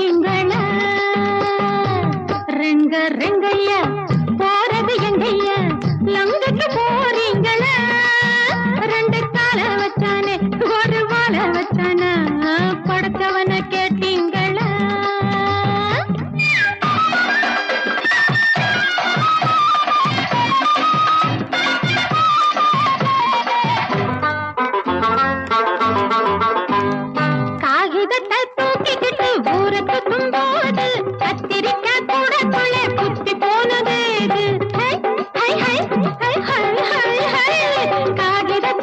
திங்கள ரெங்க ரெங்கைய போறது எங்கைய? லங்குக்கு போறீங்கள? ரெண்டு கால வச்சானே ஒரு வாழ வச்சானா? படைச்சவன கேட்டீங்களா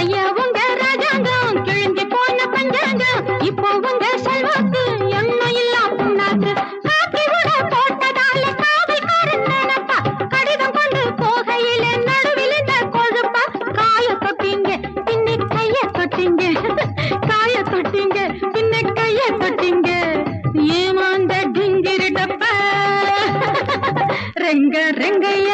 ஐயா உங்க ராஜாங்கம் கிழிஞ்சு போன பஞ்சாங்கம். இப்போ உங்க செல்வாக்கு எண்ணம் இல்லா புண்ணாக்கு காக்கி விட போட்டதால காவல்காரன் நினைப்பா கடிதம் கொண்டு போகையில நடுவில் இந்த கொழுப்பா. காய தொட்டீங்க பின்னி கைய தொட்டீங்க. காய தொட்டீங்க பின்ன கைய தொட்டீங்க. ஏமாந்த டிங்கிரி டப்பா ரெங்க ரெங்கைய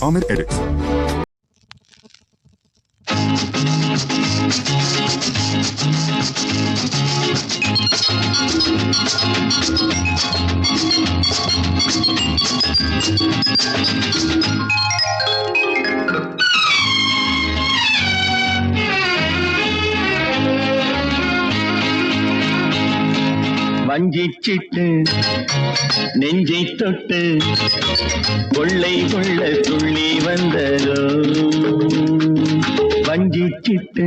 Ahmet Erek. Thank you. வஞ்சிச்சிட்டு நெஞ்சை தொட்டு கொள்ளை கொள்ள துள்ளி வந்ததோ? வஞ்சிச்சிட்டு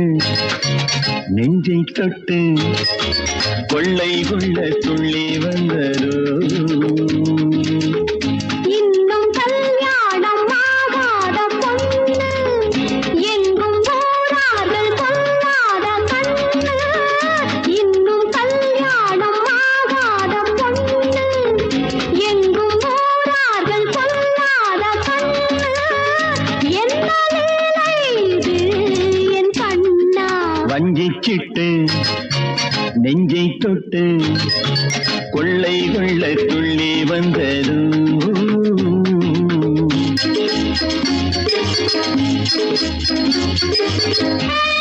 நெஞ்சை தொட்டு கொள்ளை கொள்ள துள்ளி வந்ததோ? வஞ்சிச்சிட்டு நெஞ்சை தொட்டு கொள்ளை கொள்ள துள்ளி வந்தது Thank you.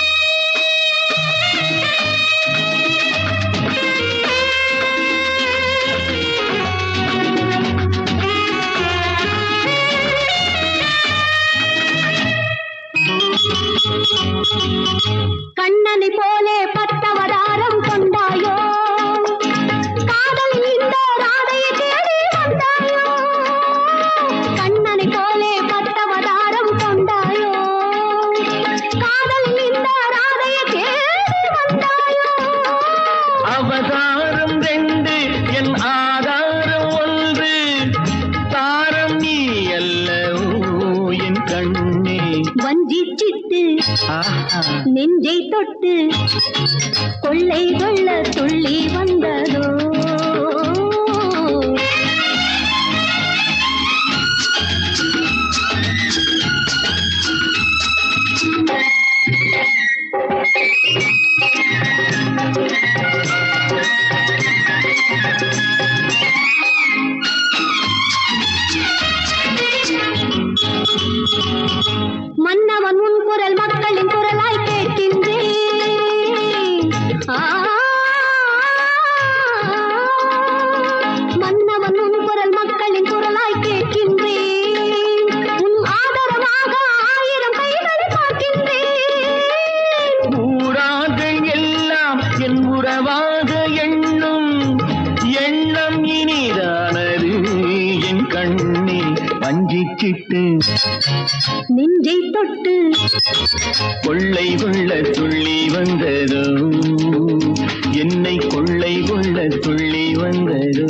நெஞ்சை தொட்டு கொள்ளை கொள்ள துள்ளி வந்ததோ சிட்டு நெஞ்சை தொட்டு. கொள்ளை கொள்ள துள்ளி வந்ததோ என்னை கொள்ளை கொள்ள துள்ளி வந்ததோ